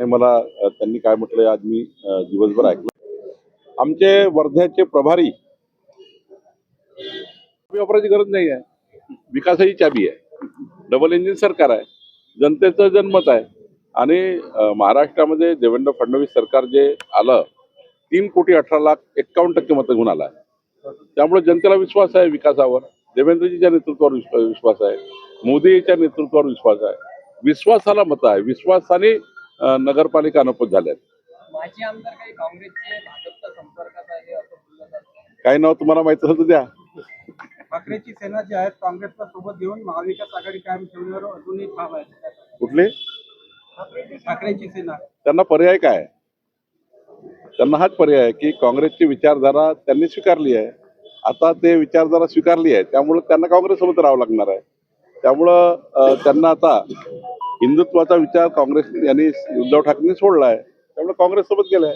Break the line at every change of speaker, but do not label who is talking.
हे मला त्यांनी काय म्हटलं आज मी दिवसभर ऐकलं. आमचे वर्ध्याचे प्रभारी वापरायची गरज नाही आहे. विकासाची चाबी आहे. डबल इंजिन सरकार आहे. जनतेचं जनमत आहे. आणि महाराष्ट्रामध्ये देवेंद्र फडणवीस सरकार जे आलं तीन कोटी अठरा लाख एक्कावन्न टक्के मतं घेऊन आलं आहे. त्यामुळे जनतेला विश्वास आहे विकासावर. देवेंद्रजीच्या नेतृत्वावर विश्वास आहे. मोदीच्या नेतृत्वावर विश्वास आहे. विश्वासाला मतं आहे. विश्वासाने नगरपालिका नपत झाल्या आहेत
माजी आमदार काही काँग्रेसचे भाजपच्या संपर्कात आहे असं बोललं जातं
काही नाव तुम्हाला माहीत असेल तर द्या.
ठाकरेची सेना जी आहे काँग्रेसला सोबत घेऊन महाविकास आघाडी कायम ठेवण्यावर अजूनही ठाम आहे.
कुठले?
ठाकरेची सेना.
त्यांना पर्याय काय? त्यांना हाच पर्याय आहे की काँग्रेसची विचारधारा त्यांनी स्वीकारली आहे. आता ते विचारधारा स्वीकारली आहे. त्यामुळे त्यांना काँग्रेससोबत राहावं लागणार आहे. त्यामुळं अं, त्यांना आता हिंदुत्वाचा विचार काँग्रेस यांनी उद्धव ठाकरेंनी सोडला आहे त्यामुळे काँग्रेससोबत गेलाय.